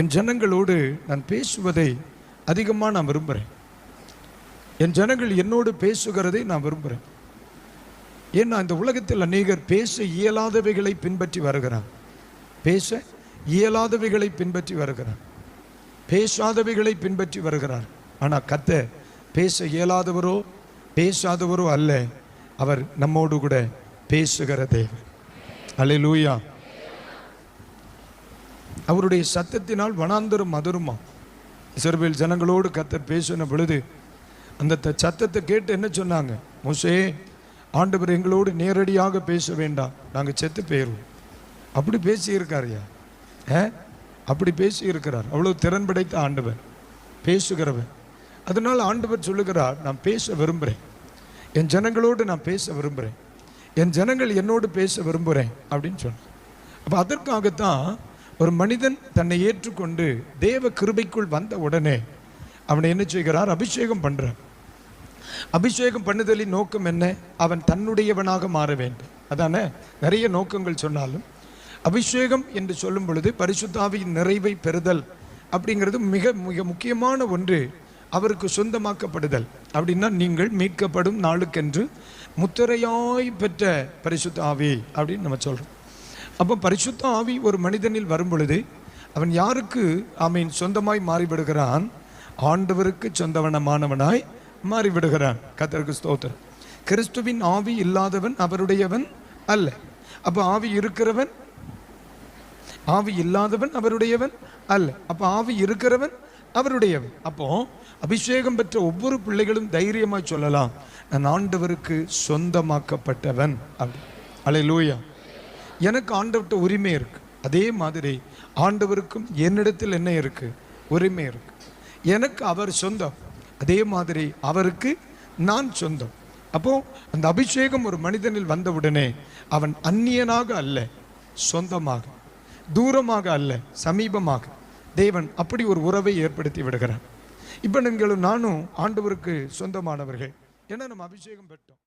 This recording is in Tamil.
என் ஜனங்களோடு நான் பேசுவதை அதிகமாக நான் விரும்புகிறேன். என் ஜனங்கள் என்னோடு பேசுகிறதை நான் விரும்புகிறேன். ஏன்னா இந்த உலகத்தில் அநேகர் பேச இயலாதவைகளை பின்பற்றி வருகிறார். பேச இயலாதவைகளை பின்பற்றி வருகிறான் பேசாதவைகளை பின்பற்றி வருகிறார். ஆனால் கத்த பேச இயலாதவரோ பேசாதவரோ அல்ல. அவர் நம்மோடு கூட பேசுகிற தேவன். அல்லேலூயா அவருடைய சத்தத்தினால் வனாந்தரும் மதுருமா இஸ்ரவேல் ஜனங்களோடு கத்தர் பேசின பொழுது அந்த சத்தத்தை கேட்டு என்ன சொன்னாங்க? மோசே ஆண்டவர் எங்களோடு நேரடியாக பேச வேண்டாம். நாங்கள் செத்து போயிடுவோம் அப்படி பேசியிருக்காருயா? ஆ? அப்படி பேசி இருக்கிறார் அவ்வளோ திறன் படைத்த ஆண்டவர் பேசுகிறவர். அதனால் ஆண்டவர் சொல்லுகிறார் நான் பேச விரும்புகிறேன் என் ஜனங்களோடு நான் பேச விரும்புகிறேன் என் ஜனங்கள் என்னோடு பேச விரும்புகிறேன் அப்படின்னு சொன்னார். அப்போ அதற்காகத்தான் ஒரு மனிதன் தன்னை ஏற்றுக்கொண்டு தேவ கிருபைக்குள் வந்த உடனே அவனை என்ன செய்கிறார்? அபிஷேகம் பண்றார். அபிஷேகம் பண்ணுதலின் நோக்கம் என்ன? அவன் தன்னுடையவனாக மாற வேண்டும். அதானே? நிறைய நோக்கங்கள் சொன்னாலும் அபிஷேகம் என்று சொல்லும் பொழுது பரிசுத்தாவியின் நிறைவை பெறுதல் அப்படிங்கிறது மிக மிக முக்கியமான ஒன்று. அவருக்கு சொந்தமாக்கப்படுதல். அப்படின்னா நீங்கள் மீட்கப்படும் நாளுக்கென்று முத்திரையாய் பெற்ற பரிசுத்தாவி அப்படின்னு நம்ம சொல்கிறோம் அப்போ பரிசுத்த ஆவி ஒரு மனிதனில் வரும் பொழுது அவன் யாருக்கு ஆமீன் சொந்தமாய் மாறிவிடுகிறான்? ஆண்டவருக்கு சொந்தவனமானவனாய் மாறிவிடுகிறான். கத்தருக்கு ஸ்தோத்திரம். கிறிஸ்துவின் ஆவி இல்லாதவன் அவருடையவன் அல்ல. அப்போ ஆவி இருக்கிறவன் ஆவி இல்லாதவன் அவருடையவன் அல்ல. அப்போ ஆவி இருக்கிறவன் அவருடையவன். அப்போ அபிஷேகம் பெற்ற ஒவ்வொரு பிள்ளைகளும் தைரியமாக சொல்லலாம். நான் ஆண்டவருக்கு சொந்தமாக்கப்பட்டவன். அப்படி. அலை லூயா எனக்கு ஆண்டவர்கிட்ட உரிமை இருக்கு. அதே மாதிரி ஆண்டவருக்கும் என்னிடத்தில் என்ன இருக்கு? உரிமை இருக்கு. எனக்கு அவர் சொந்தம். அதே மாதிரி அவருக்கு நான் சொந்தம். அப்போ அந்த அபிஷேகம் ஒரு மனிதனில் வந்தவுடனே அவன் அந்நியனாக அல்ல சொந்தமாக தூரமாக அல்ல சமீபமாக. தேவன் அப்படி ஒரு உறவை ஏற்படுத்தி விடுகிறான் இப்போ நீங்களும் நானும் ஆண்டவருக்கு சொந்தமானவர்கள். ஏன்னா நம்ம அபிஷேகம் பெற்றோம்.